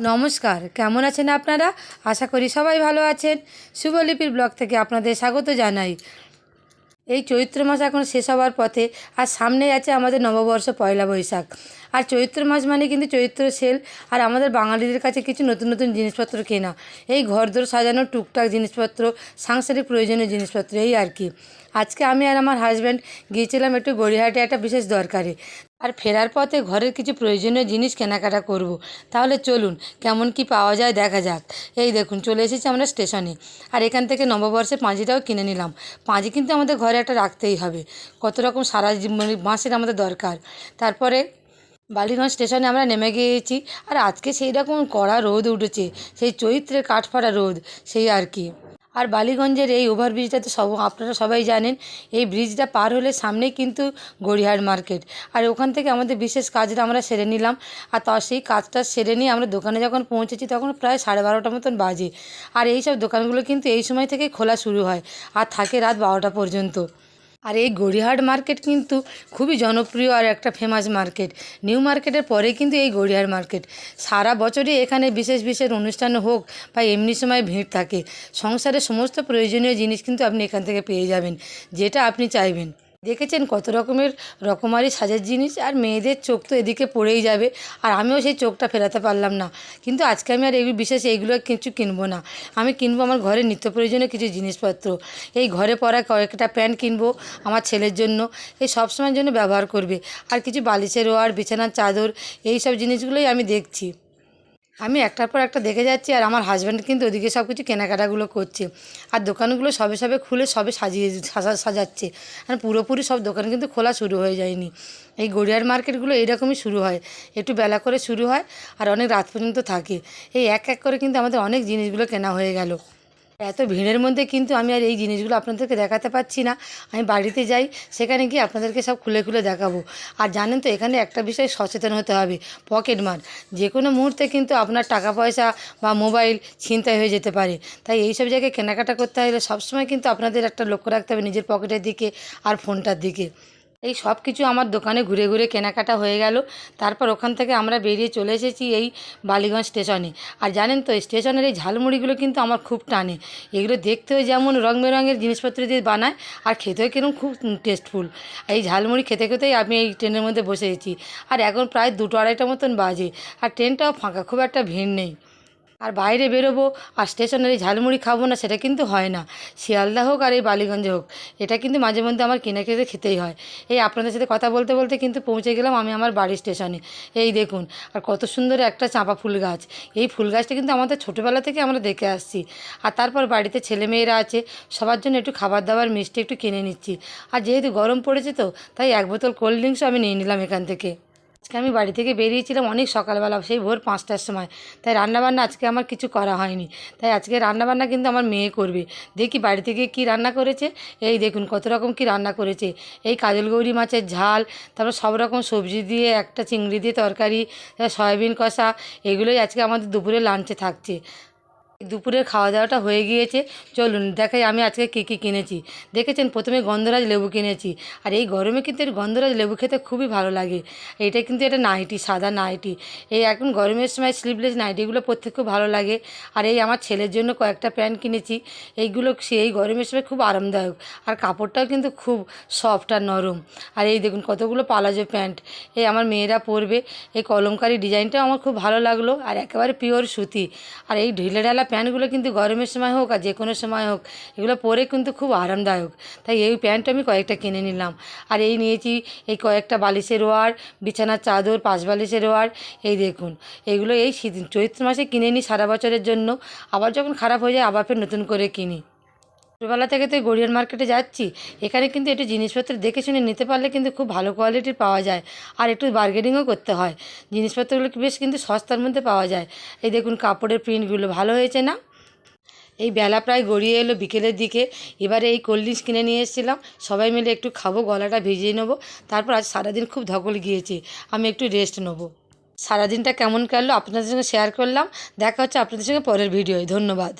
নমস্কার, কেমন আছেন আপনারা? আশা করি সবাই ভালো আছেন। শুভলিপির ব্লগ থেকে আপনাদের স্বাগত জানাই। এই চৈত্র মাস এখন শেষ হওয়ার পথে আর সামনেই আছে আমাদের নববর্ষ পয়লা বৈশাখ। আর চৈত্র মাস মানে কিন্তু চৈত্র সেল। আর আমাদের বাঙালিদের কাছে কিছু নতুন নতুন জিনিসপত্র কেনা। এই ঘরদোর সাজানো টুকটাক জিনিসপত্র, সাংসারিক প্রয়োজনীয় জিনিসপত্র, এই আর কি। আজকে আমি আর আমার হাজব্যান্ড গিয়েছিলাম একটু গড়িয়াহাটে একটা বিশেষ দরকারে। আর ফেরার পথে ঘরের কিছু প্রয়োজনীয় জিনিস কেনাকাটা করব। তাহলে চলুন, কেমন কি পাওয়া যায় দেখা যাক। এই দেখুন, চলে এসেছি আমরা স্টেশনে। আর এখান থেকে নববর্ষের পাঁজিটাও কিনে নিলাম। পাঁজি কিন্তু আমাদের ঘরে একটা রাখতেই হবে। কত রকম সারা মানে মাসের আমাদের দরকার। তারপরে বালিগঞ্জ স্টেশনে আমরা নেমে গিয়েছি। আর আজকে সেই রকম কড়া রোদ উঠেছে, সেই চৈত্রের কাঠফাটা রোদ, সেই আর কি। আর বালিগঞ্জের এই ওভারব্রিজটা তো সব, আপনারা সবাই জানেন, এই ব্রিজটা পার হলে সামনেই কিন্তু গড়িয়াহাট মার্কেট। আর ওখান থেকে আমাদের বিশেষ কাজটা আমরা সেরে নিলাম। আর তার সেই কাজটা সেরে নিয়ে আমরা দোকানে যখন পৌঁছেছি, তখন প্রায় সাড়ে বারোটা মতন বাজে। আর এই সব দোকানগুলো কিন্তু এই সময় থেকেই খোলা শুরু হয়, আর থাকে রাত বারোটা পর্যন্ত। আর এই গড়িয়াহাট মার্কেট কিন্তু খুবই জনপ্রিয় আর একটা ফেমাস মার্কেট নিউ মার্কেটের পরে কিন্তু এই গড়িয়াহাট মার্কেট সারা বছরই এখানে বিশেষ বিশেষ অনুষ্ঠান হোক বা এমনি সময় ভিড় থাকে। সংসারের সমস্ত প্রয়োজনীয় জিনিস কিন্তু আপনি এখান থেকে পেয়ে যাবেন, যেটা আপনি চাইবেন। দেখেছেন কত রকমের রকমারি সাজের জিনিস, আর মেয়েদের চোখ তো এদিকে পড়েই যাবে, আর আমিও সেই চোখটা ফেরাতে পারলাম না। কিন্তু আজকে আমি আর এই বিশেষ এইগুলো কিছু কিনবো না। আমি কিনবো আমার ঘরের নিত্য প্রয়োজনীয় কিছু জিনিসপত্র। এই ঘরে পরা কয়েকটা প্যান্ট কিনবো আমার ছেলের জন্য। এই সব সময়ের জন্য ব্যবহার করবে। আর কিছু বালিশের ওয়ার বিছানার চাদর, এই সব জিনিসগুলোই আমি দেখছি। আমি একটার পর একটা দেখে যাচ্ছি আর আমার হাজব্যান্ড কিন্তু ওদিকে সব কিছু কেনাকাটাগুলো করছে। আর দোকানগুলো সবে সবে খুলে সবে সাজিয়ে সাজা, সাজাচ্ছে। আর পুরোপুরি সব দোকান কিন্তু খোলা শুরু হয়ে যায়নি। এই গড়িয়ার মার্কেটগুলো এইরকমই শুরু হয়। একটু বেলা করে শুরু হয় আর অনেক রাত পর্যন্ত থাকে। এই এক এক করে কিন্তু আমাদের অনেক জিনিসগুলো কেনা হয়ে গেল। এত ভিড়ের মধ্যে কিন্তু আমি আর এই জিনিসগুলো আপনাদেরকে দেখাতে পাচ্ছি না। আমি বাড়িতে যাই, সেখানে গিয়ে আপনাদেরকে সব খুলে খুলে দেখাবো। আর জানেন তো, এখানে একটা বিষয় সচেতন হতে হবে, পকেট মার। যে কোনো মুহূর্তে কিন্তু আপনার টাকা পয়সা বা মোবাইল ছিনতাই হয়ে যেতে পারে। তাই এই সব জায়গায় কেনাকাটা করতে হলে সবসময় কিন্তু আপনাদের একটা লক্ষ্য রাখতে হবে নিজের পকেটের দিকে আর ফোনটার দিকে। এই সব কিছু আমার দোকানে ঘুরে ঘুরে কেনাকাটা হয়ে গেল। তারপর ওখান থেকে আমরা বেরিয়ে চলে এসেছি এই বালিগঞ্জ স্টেশনে। আর জানেন তো, স্টেশনের এই ঝালমুড়িগুলো কিন্তু আমার খুব টানে। এগুলো দেখতেও যেমন রং বেরঙের জিনিসপত্র দিয়ে বানায়, আর খেতেও কীরকম খুব টেস্টফুল এই ঝালমুড়ি খেতে খেতেই আমি এই ট্রেনের মধ্যে বসে গেছি আর এখন প্রায় দুটো আড়াইটা মতন বাজে, আর ট্রেনটাও ফাঁকা, খুব একটা ভিড় নেই। আর বাইরে বেরোবো আর স্টেশনের এই ঝালমুড়ি খাব না, সেটা কিন্তু হয় না। শিয়ালদা হোক আর এই বালিগঞ্জে হোক, এটা কিন্তু মাঝে মধ্যে আমার কিনে খেতে খেতেই হয়। এই আপনাদের সাথে কথা বলতে বলতে কিন্তু পৌঁছে গেলাম আমি আমার বাড়ির স্টেশনে এই দেখুন, আর কত সুন্দর একটা চাঁপা ফুল গাছ। এই ফুল গাছটা কিন্তু আমাদের ছোটোবেলা থেকে আমরা দেখে আসছি। আর তারপর বাড়িতে ছেলেমেয়েরা আছে, সবার জন্য একটু খাবার দাবার, মিষ্টি একটু কিনে নিচ্ছি। আর যেহেতু গরম পড়েছে তো, তাই এক বোতল কোল্ড ড্রিঙ্কসও আমি নিয়ে নিলাম এখান থেকে। আজকে আমি বাড়ি থেকে বেরিয়েছিলাম অনেক সকালবেলা, সেই ভোর পাঁচটার সময়। তাই রান্নাবান্না আজকে আমার কিছু করা হয়নি। তাই আজকে রান্নাবান্না কিন্তু আমার মেয়ে করবে। দেখি বাড়ি থেকে কি রান্না করেছে। এই দেখুন কত রকম কি রান্না করেছে। এই কাজল গৌরি মাছের ঝাল, তারপর সব রকম সবজি দিয়ে একটা চিংড়ি দিয়ে তরকারি সয়াবিন কষা, এগুলোই আজকে আমাদের দুপুরে লাঞ্চে থাকছে। দুপুরের খাওয়া দাওয়াটা হয়ে গিয়েছে। চলুন দেখাই আমি আজকে কী কী কিনেছি। দেখেছেন, প্রথমে গন্ধরাজ লেবু কিনেছি। আর এই গরমে কিন্তু এর গন্ধরাজ লেবু খেতে খুবই ভালো লাগে। এইটা কিন্তু এটা নাইটি, সাদা নাইটি। এই এখন গরমের সময় স্লিভলেস নাইটিগুলো পরতে খুব ভালো লাগে। আর এই আমার ছেলের জন্য কয়েকটা প্যান্ট কিনেছি। এইগুলো সেই গরমের সময় খুব আরামদায়ক। আর কাপড়টাও কিন্তু খুব সফট আর নরম। আর এই দেখুন কতগুলো পালাজো প্যান্ট এই আমার মেয়েরা পরবে। এই কলমকারি ডিজাইনটাও আমার খুব ভালো লাগল। আর একেবারে পিওর সুতি। আর এই ঢিলে ঢালা প্যান্টগুলো কিন্তু গরমের সময় হোক আর যে কোনো সময় হোক, এগুলো পরে কিন্তু খুব আরামদায়ক। তাই এই প্যান্ট আমি কয়েকটা কিনে নিলাম। আর এই নিয়েছি এই কয়েকটা বালিশের ওয়ার, বিছানার চাদর, পাঁচ বালিশের ওয়ার, এই দেখুন। এগুলো এই চৈত্র মাসে কিনে নিই সারা বছরের জন্য। আবার যখন খারাপ হয়ে যায়, আবার ফের নতুন করে কিনি। ছোটোবেলা থেকে তো গড়িয়ার মার্কেটে যাচ্ছি, এখানে কিন্তু একটু জিনিসপত্র দেখে শুনে নিতে পারলে কিন্তু খুব ভালো কোয়ালিটির পাওয়া যায়। আর একটু বার্গেনিংও করতে হয়। জিনিসপত্রগুলো বেশ কিন্তু সস্তার মধ্যে পাওয়া যায়। এই দেখুন কাপড়ের প্রিন্টগুলো ভালো হয়েছে না? এই বেলা প্রায় গড়িয়ে এলো বিকেলের দিকে। এবারে এই কোল্ড ড্রিঙ্কস কিনে নিয়ে এসেছিলাম। সবাই মিলে একটু খাব, গলাটা ভিজিয়ে নেব। তারপর আজ সারাদিন খুব ধকল গিয়েছে। আমি একটু রেস্ট নেব। সারাদিনটা কেমন কাটলো আপনাদের সঙ্গে শেয়ার করলাম। দেখা হচ্ছে আপনাদের সঙ্গে পরের ভিডিওয় ধন্যবাদ।